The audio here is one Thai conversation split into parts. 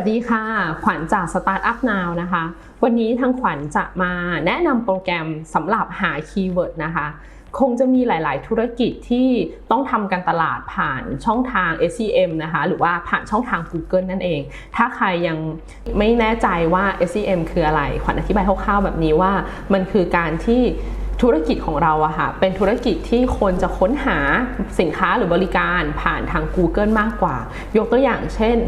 สวัสดีค่ะ ขวัญจาก Startup Now นะคะ วันนี้ทางขวัญจะมาแนะนำโปรแกรมสำหรับหาคีย์เวิร์ดนะคะ คงจะมีหลาย ๆ ธุรกิจที่ต้องทำการตลาดผ่านช่องทาง SEM นะคะ หรือว่าผ่านช่องทาง Google นั่นเอง ถ้าใครยังไม่แน่ใจว่า SEM คืออะไร ขวัญอธิบายคร่าว ๆ แบบนี้ว่ามันคือการที่ ธุรกิจของเราอะค่ะเป็นธุรกิจที่คนจะค้นหาสินค้าหรือบริการผ่านทาง Google มากกว่า ยกตัวอย่างเช่น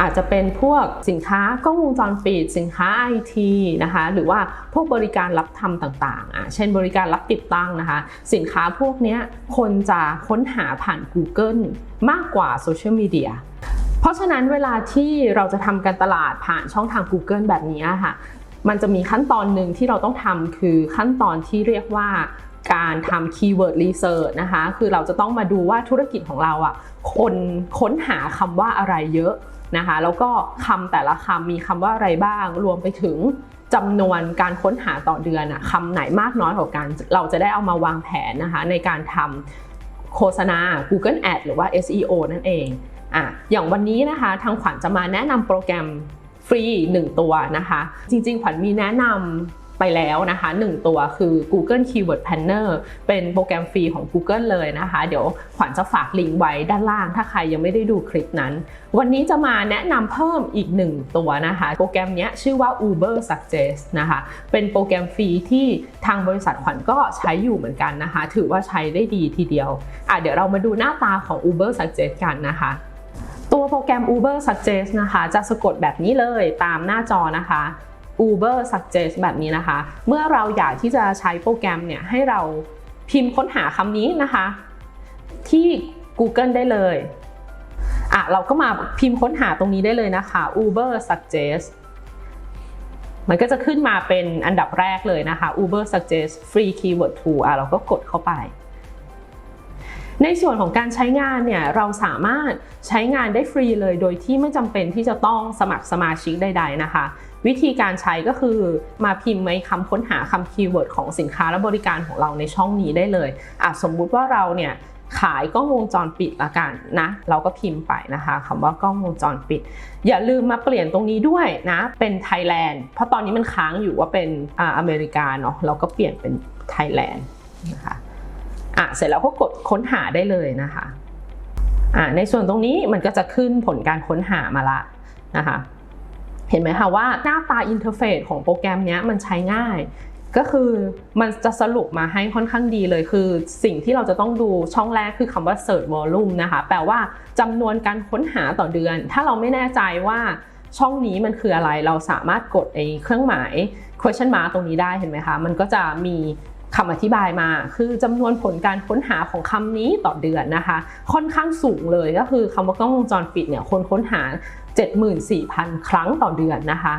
อาจจะเป็นพวกสินค้ากล้องวงจรปิดสินค้า IT นะคะหรือว่าพวกบริการรับทำต่างๆอะเช่นบริการรับติดตั้งนะคะ สินค้าพวกนี้คนจะค้นหาผ่าน Google มากกว่าโซเชียลมีเดียเพราะฉะนั้นเวลาที่เราจะทำการตลาดผ่านช่องทาง Google แบบนี้ค่ะ มันจะมีขั้นตอนหนึ่งที่เราต้องทำคือขั้นตอนที่เรียกว่าการทำ keyword research นะคะ คือเราจะต้องมาดูว่าธุรกิจของเราอะ คนค้นหาคำว่าอะไรเยอะนะคะ แล้วก็คำแต่ละคำมีคำว่าอะไรบ้าง รวมไปถึงจำนวนการค้นหาต่อเดือนอะคำไหนมากน้อยกว่ากัน เราจะได้เอามาวางแผนนะคะ ในการทำโฆษณา Google Ad หรือว่า SEO นั่นเองอะอย่างวันนี้นะคะ ทางขวัญจะมาแนะนำโปรแกรม ฟรี 1 ตัวนะคะ จริงๆ ขวัญมีแนะนำไปแล้วนะคะ 1 ตัวคือ Google Keyword Planner เป็นโปรแกรมฟรีของ Google เลยนะคะ เดี๋ยวขวัญจะฝากลิงก์ไว้ด้านล่าง ถ้าใครยังไม่ได้ดูคลิปนั้น วันนี้จะมาแนะนำเพิ่มอีก 1 ตัวนะคะ โปรแกรมนี้ชื่อว่า Uber Suggest นะคะ เป็นโปรแกรมฟรีที่ทางบริษัทขวัญก็ใช้อยู่เหมือนกันนะคะ ถือว่าใช้ได้ดีทีเดียวอะเดี๋ยวเรามาดูหน้าตาของ Uber Suggest กันนะคะ โปรแกรม Uber Suggest นะคะ จะสะกดแบบนี้เลยตามหน้าจอนะคะ Uber Suggest แบบนี้นะคะ เมื่อเราอยากที่จะใช้โปรแกรมเนี่ยให้เราพิมพ์ค้นหาคำนี้นะคะ ที่ Google ได้เลยอะเราก็มาพิมพ์ค้นหาตรงนี้ได้เลยนะคะ Uber Suggest มันก็จะขึ้นมาเป็นอันดับแรกเลยนะคะ Uber Suggest Free Keyword Tool อะเราก็กดเข้าไป ในส่วนของการใช้งานเนี่ยเราสามารถใช้งานได้ฟรีเลย โดยที่ไม่จำเป็นที่จะต้องสมัครสมาชิกใด ๆ นะคะ วิธีการใช้ก็คือมาพิมพ์ในคำค้นหาคำคีย์เวิร์ดของสินค้าและบริการของเราในช่องนี้ได้เลยอะสมมุติว่าเราเนี่ยขายกล้องวงจรปิดละกันนะ เราก็พิมพ์ไปนะคะคำว่ากล้องวงจรปิด อย่าลืมมาเปลี่ยนตรงนี้ด้วยนะ เป็นไทยแลนด์เพราะตอนนี้มันค้างอยู่ว่าเป็นอ่าอเมริกาเนาะเราก็เปลี่ยนเป็นไทยแลนด์นะคะ อะเสร็จแล้วก็กดค้นหาได้เลยนะคะอะในส่วนตรงนี้มันก็จะขึ้นผลการค้นหามาละนะคะเห็นไหมคะว่าหน้าตาอินเทอร์เฟซของโปรแกรมนี้มันใช้ง่าย ก็คือมันจะสรุปมาให้ค่อนข้างดีเลยคือสิ่งที่เราจะต้องดูช่องแรกคือคำว่า search volume นะคะแปลว่าจำนวนการค้นหาต่อเดือน ถ้าเราไม่แน่ใจว่าช่องนี้มันคืออะไรเราสามารถกดไอ้เครื่องหมาย question mark ตรงนี้ได้เห็นไหมคะ มันก็จะมี คำอธิบายมา คือจำนวนผลการค้นหาของคำนี้ต่อเดือนนะคะ ค่อนข้างสูงเลยก็คือคำว่ากล้องวงจรปิดเนี่ยคนค้นหา 74,000 ครั้งต่อเดือนนะคะ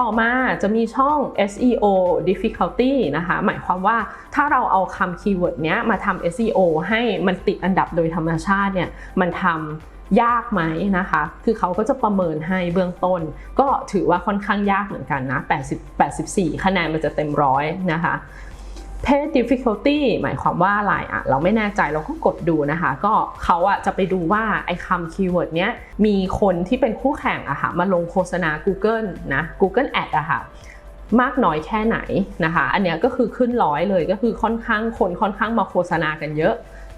ต่อมาจะมีช่อง SEO difficulty นะคะ หมายความว่าถ้าเราเอาคำคีย์เวิร์ดเนี้ยมาทำ SEO ให้มันติดอันดับโดยธรรมชาติเนี่ยมันทำยากไหมนะคะ คือเขาก็จะประเมินให้เบื้องต้น ก็ถือว่าค่อนข้างยากเหมือนกันนะ80 84 คะแนนมันจะเต็มร้อยนะคะ page difficulty หมายความว่าอะไรอะเราไม่แน่ใจเราก็กดดูนะคะ ก็เขาอะจะไปดูว่าไอ้คำคีย์เวิร์ดเนี้ยมีคนที่เป็นคู่แข่งอะค่ะมาลงโฆษณา Google นะ Google Ad อะค่ะมากน้อยแค่ไหนนะคะ อันเนี้ยก็คือขึ้นร้อยเลยก็คือค่อนข้างคนค่อนข้างมาโฆษณากันเยอะ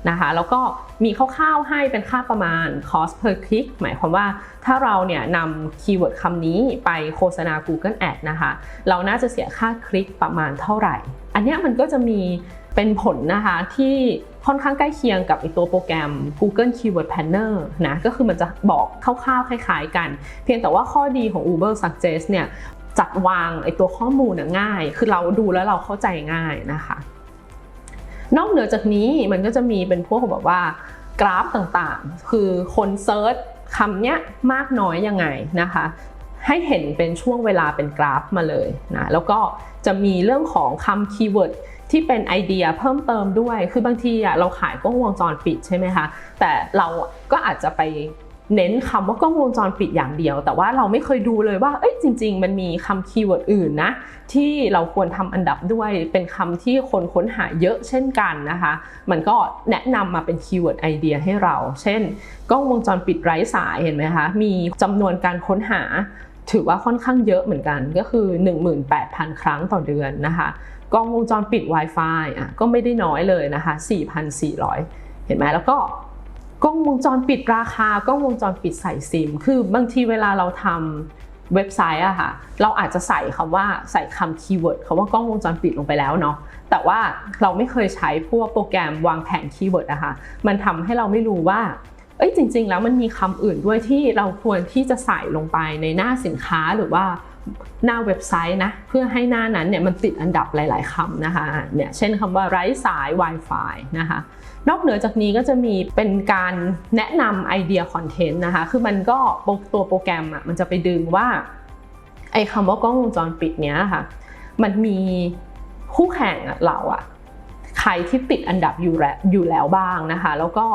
นะคะแล้วก็มีคร่าวๆให้เป็นค่าประมาณ cost per click หมายความว่าถ้าเราเนี่ยนำคีย์เวิร์ดคำนี้ไปโฆษณา Google Ad นะคะ เราน่าจะเสียค่าคลิกประมาณเท่าไหร่ อันนี้มันก็จะมีเป็นผลนะคะที่ค่อนข้างใกล้เคียงกับไอตัวโปรแกรม Google Keyword Planner นะก็คือมันจะบอกคร่าวๆคล้ายๆกัน เพียงแต่ว่าข้อดีของ Uber Suggest เนี่ยจัดวางไอตัวข้อมูลง่าย คือเราดูแล้วเราเข้าใจง่ายนะคะ นอกเหนือจากนี้มันก็จะมีเป็นพวกแบบว่ากราฟต่างๆ คือคนเซิร์ชคำเนี้ยมากน้อยยังไงนะคะ ให้เห็นเป็นช่วงเวลาเป็นกราฟมาเลยนะแล้วก็จะมีเรื่องของคำคีย์เวิร์ดที่เป็นไอเดียเพิ่มเติมด้วย คือบางทีเราขายกล้องวงจรปิดใช่ไหมคะ แต่เราก็อาจจะไปเน้นคำว่ากล้องวงจรปิดอย่างเดียว แต่ว่าเราไม่เคยดูเลยว่า เอ้ยจริง ๆ มันมีคำคีย์เวิร์ดอื่นนะ ที่เราควรทำอันดับด้วย เป็นคำที่คนค้นหาเยอะเช่นกันนะคะ มันก็แนะนำมาเป็นคีย์เวิร์ดไอเดียให้เรา เช่น กล้องวงจรปิดไร้สายเห็นไหมคะ มีจำนวนการค้นหา ถือว่าค่อนข้างเยอะเหมือนกันก็คือ 18,000 ครั้งต่อเดือนนะคะกล้องวงจรปิด Wi-Fi อะก็ไม่ได้น้อยเลยนะคะ 4,400 เห็นไหมแล้วก็กล้องวงจรปิดราคากล้องวงจรปิดใส่ซิม คือบางทีเวลาเราทำเว็บไซต์อะค่ะเราอาจจะใส่คำว่าใส่คำคีย์เวิร์ดคำว่ากล้องวงจรปิดลงไปแล้วเนาะแต่ว่าเราไม่เคยใช้พวกโปรแกรมวางแผนคีย์เวิร์ดอะค่ะมันทำให้เราไม่รู้ว่า เอ้ยจริง ๆ แล้วมันมีคำอื่นด้วยที่เราควรที่จะใส่ลงไปในหน้าสินค้าหรือว่าหน้าเว็บไซต์นะเพื่อให้หน้านั้นเนี่ยมันติดอันดับหลาย ๆคำนะคะเนี่ยเช่นคำว่าไร้สาย Wi-Fi นะคะนอกเหนือจากนี้ก็จะมีเป็นการแนะนำไอเดียคอนเทนต์นะคะคือมันก็ตัวโปรแกรมอะมันจะไปดึงว่าไอ้คำว่ากล้องวงจรปิดเนี้ยค่ะมันมีคู่แข่งเราอะใครที่ติดอันดับอยู่แล้วอยู่แล้วบ้างนะคะ แล้วก็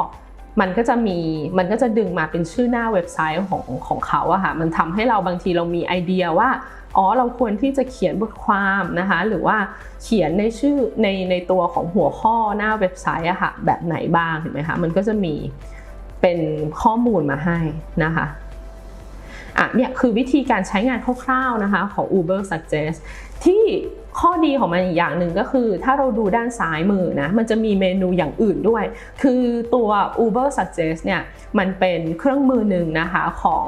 มันก็จะมีมันก็จะดึงมาเป็นชื่อหน้าเว็บไซต์ของของเขาอะค่ะมันทำให้เราบางทีเรามีไอเดียว่าอ๋อเราควรที่จะเขียนบทความนะคะ หรือว่าเขียนในชื่อในในตัวของหัวข้อหน้าเว็บไซต์อะค่ะแบบไหนบ้างเห็นไหมคะมันก็จะมีเป็นข้อมูลมาให้นะคะ อะเนี่ยคือวิธีการใช้งานคร่าวๆนะคะของ Uber Suggest ที่ข้อดีของมันอีกอย่างหนึ่งก็คือ ถ้าเราดูด้านซ้ายมือนะมันจะมีเมนูอย่างอื่นด้วย คือตัว Uber Suggest เนี่ยมันเป็นเครื่องมือหนึ่งนะคะของ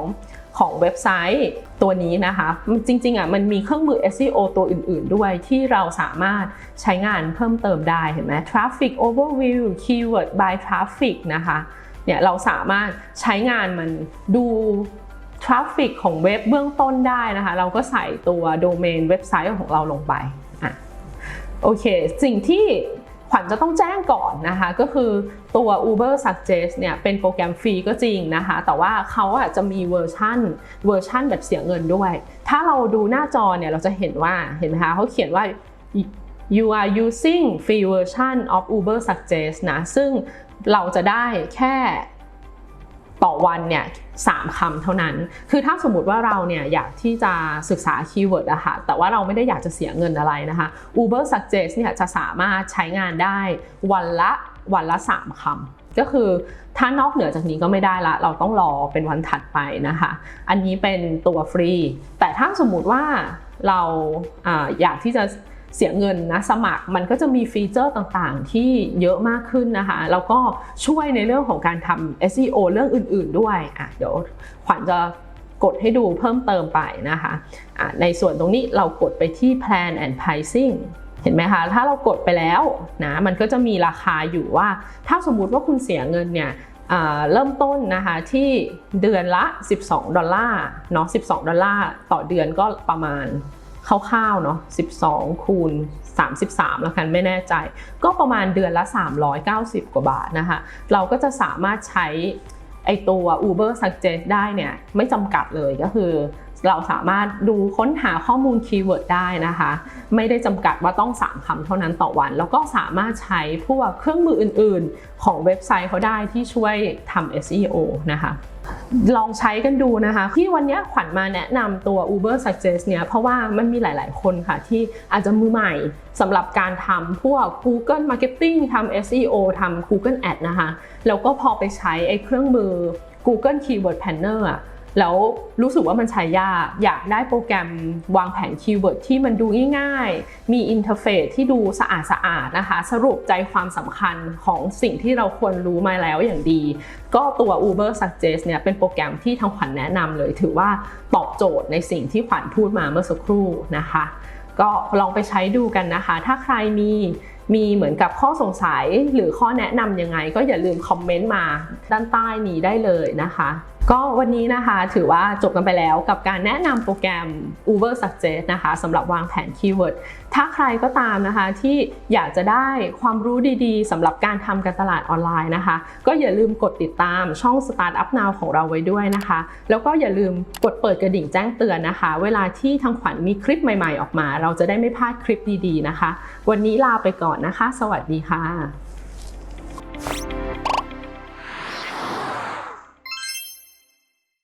ของเว็บไซต์ตัวนี้นะคะจริงๆอะมันมีเครื่องมือ SEO ตัวอื่นๆ ด้วยที่เราสามารถใช้งานเพิ่มเติมได้เห็นไหม Traffic Overview Keyword by Traffic นะคะเนี่ยเราสามารถใช้งานมันดู ทราฟฟิกของเว็บเบื้องต้นได้นะคะ เราก็ใส่ตัวโดเมนเว็บไซต์ของเราลงไปอะโอเค สิ่งที่ขวัญจะต้องแจ้งก่อนนะคะ ก็คือตัว Uber Suggest เนี่ยเป็นโปรแกรมฟรีก็จริงนะคะ แต่ว่าเขาอาจจะมีเวอร์ชันเวอร์ชันแบบเสียเงินด้วย ถ้าเราดูหน้าจอเนี่ยเราจะเห็นว่าเห็นไหมคะเขาเขียนว่า you are using free version of Uber Suggest นะ ซึ่งเราจะได้แค่ ต่อวันเนี่ยสามคำเท่านั้น คือถ้าสมมติว่าเราเนี่ยอยากที่จะศึกษาคีย์เวิร์ดอะค่ะ แต่ว่าเราไม่ได้อยากจะเสียเงินอะไรนะคะ Uber Suggest เนี่ยจะสามารถใช้งานได้วันละวันละ 3คำก็คือถ้านอกเหนือจากนี้ก็ไม่ได้ละ เราต้องรอเป็นวันถัดไปนะคะ อันนี้เป็นตัวฟรี แต่ถ้าสมมุติว่าเราอาอยากที่จะ เสียเงินนะสมัครมันก็จะมีฟีเจอร์ต่างๆ ที่เยอะมากขึ้นนะคะแล้วก็ช่วยในเรื่องของการทำ SEO เรื่องอื่น ๆด้วยอะเดี๋ยวขวัญจะกดให้ดูเพิ่มเติมไปนะคะะในส่วนตรงนี้เรากดไปที่ plan and pricing เห็นไหมคะ ถ้าเรากดไปแล้วนะ มันก็จะมีราคาอยู่ว่า ถ้าสมมุติว่าคุณเสียเงินเนี่ยเริ่มต้นนะคะที่เดือนละ 12 ดอลลาร์เนาะ 12 ดอลลาร์ต่อเดือนก็ประมาณ คร่าวๆเนาะ12 คูณ 33 แล้วกันไม่แน่ใจ ก็ประมาณเดือนละ 390 กว่าบาทนะคะ เราก็จะสามารถใช้ไอตัว Uber Suggest ได้เนี่ยไม่จำกัดเลยก็คือ เราสามารถดูค้นหาข้อมูลคีย์เวิร์ดได้นะคะ ไม่ได้จำกัดว่าต้อง 3คำเท่านั้นต่อวัน แล้วก็สามารถใช้พวกเครื่องมืออื่น ๆ ของเว็บไซต์เขาได้ที่ช่วยทำ SEO นะคะลองใช้กันดูนะคะ ที่วันนี้ขวัญมาแนะนำตัว Uber Suggest เนี่ยเพราะว่ามันมีหลาย ๆ คนค่ะ ที่อาจจะมือใหม่สำหรับการทำพวก Google Marketing ทำ SEO ทำ Google Ad นะคะ แล้วก็พอไปใช้ไอ้เครื่องมือ Google Keyword Planner อะ แล้วรู้สึกว่ามันใช้ยาก อยากได้โปรแกรมวางแผนคีย์เวิร์ดที่มันดูง่ายๆ มีอินเทอร์เฟซที่ดูสะอาดสะอาดนะคะ สรุปใจความสำคัญของสิ่งที่เราควรรู้มาแล้วอย่างดี ก็ตัว Uber Suggest เนี่ยเป็นโปรแกรมที่ทางขวัญแนะนำเลย ถือว่าตอบโจทย์ในสิ่งที่ขวัญพูดมาเมื่อสักครู่นะคะ ก็ลองไปใช้ดูกันนะคะ ถ้าใครมีมีเหมือนกับข้อสงสัยหรือข้อแนะนำยังไง ก็อย่าลืมคอมเมนต์มาด้านใต้นี้ได้เลยนะคะ ก็วันนี้นะคะถือว่าจบกันไปแล้วกับการแนะนำโปรแกรม Uber Suggest นะคะสำหรับวางแผนคีย์เวิร์ดถ้าใครก็ตามนะคะที่อยากจะได้ความรู้ดีๆสำหรับการทำการตลาดออนไลน์นะคะ ก็อย่าลืมกดติดตามช่อง Startup Now ของเราไว้ด้วยนะคะ แล้วก็อย่าลืมกดเปิดกระดิ่งแจ้งเตือนนะคะ เวลาที่ทางขวัญมีคลิปใหม่ ๆ ออกมา เราจะได้ไม่พลาดคลิปดีๆนะคะ วันนี้ลาไปก่อนนะคะ สวัสดีค่ะ